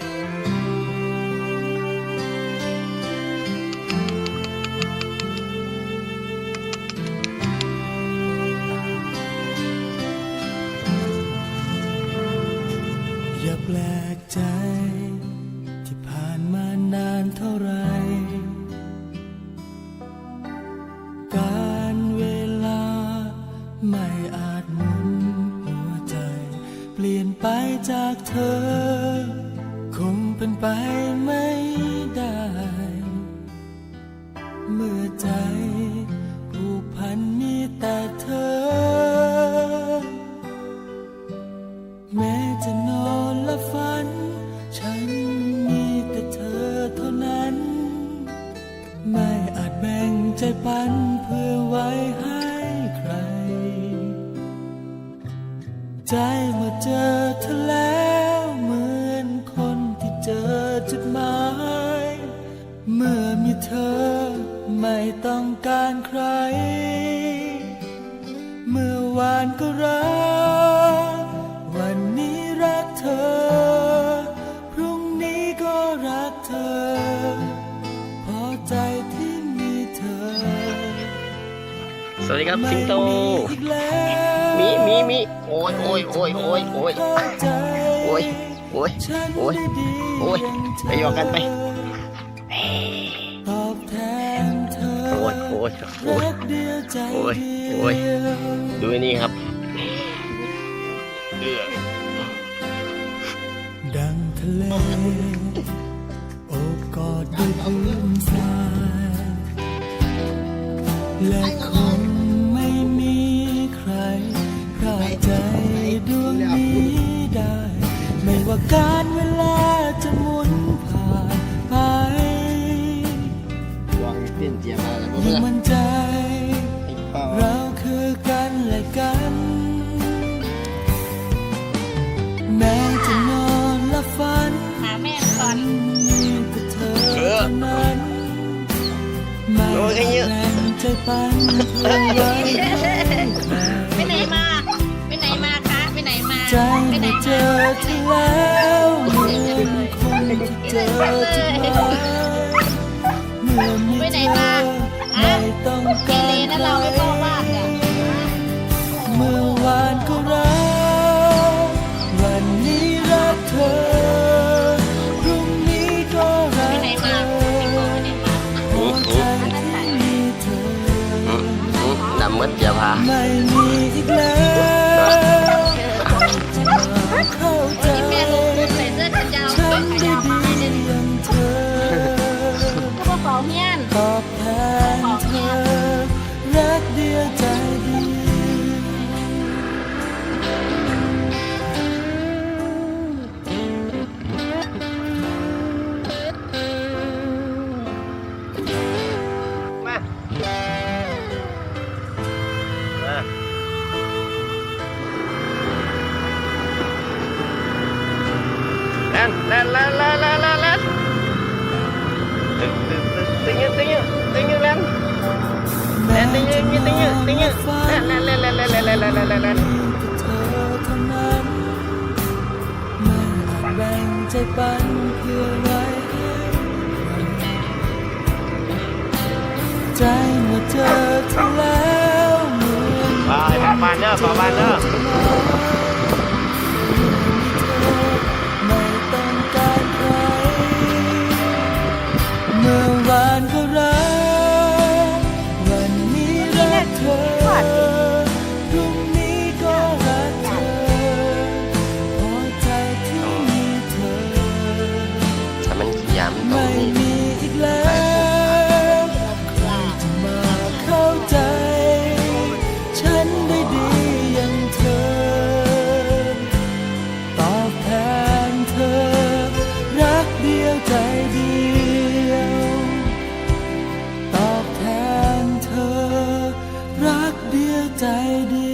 อย่าแปลกใจ ที่ผ่านมานานเท่าไร การเวลาไม่อาจหมุนหัวใจ เปลี่ยนไปจากเธอ คงเป็นไปไม่ได้ เมื่อใจผูกพันมีแต่เธอ แม้จะนอนและฝัน ฉันมีแต่เธอเท่านั้น ไม่อาจแบ่งใจปันเพื่อไว้ให้ใคร ใจเมื่อเจอเธอแล้ว เธอไม่ต้องการใคร เมื่อวานก็รัก วันนี้รักเธอ พรุ่งนี้ก็รักเธอ พอใจที่มีเธอสวัสดีครับไม่สิงโตมีอีกแล้วมีมีมีโอ้ยโอ้ยโอ้ยโอ้ยโอ้ยเข้าใจโอ้ยโอ้ยฉันโอ้ยได้ดีโอ้ยางเธไปอยู่กันไป ยโอ้ยโอ้ยโอ้ยโอ้ยดูนี่ครับเอือดังทะเลโอบกอดด้วยพื้นทรายและคงไม่มีใครพราใจดวงนี้ได้ ไม่ว่าการเวลา กันและกัน แม้จะนอนและฝันหาแม่ก่อนมีแต่เธอเท่านั้นไม่อาจแบ่งใจปันเพื่อไว้ให้ใครไปไหนมา ไปไหนมาคะ ไปไหนมาใจไปไหนเมื่อเจมาอเธอแล้วเหมือนคนที่เจอจุ 卖 นแล่นแล่นแล่นแล่นแล่นแล่นตึงตึงตึงตึงตึงตึงแล่นแล่นตึงตึงตึงตึงแล่นแล่นแล่นแล่นแล่นแล่นแล่นแล่นแล่นแล่นแล่นเธอเท่านั้นไม่อาจแบ่งใจปันเพื่อไว้ให้ใครใจเมื่อเจอเธอแล้วเหมือนไปฝาบ้านเด้อฝาบ้านเด้อไม้ 在你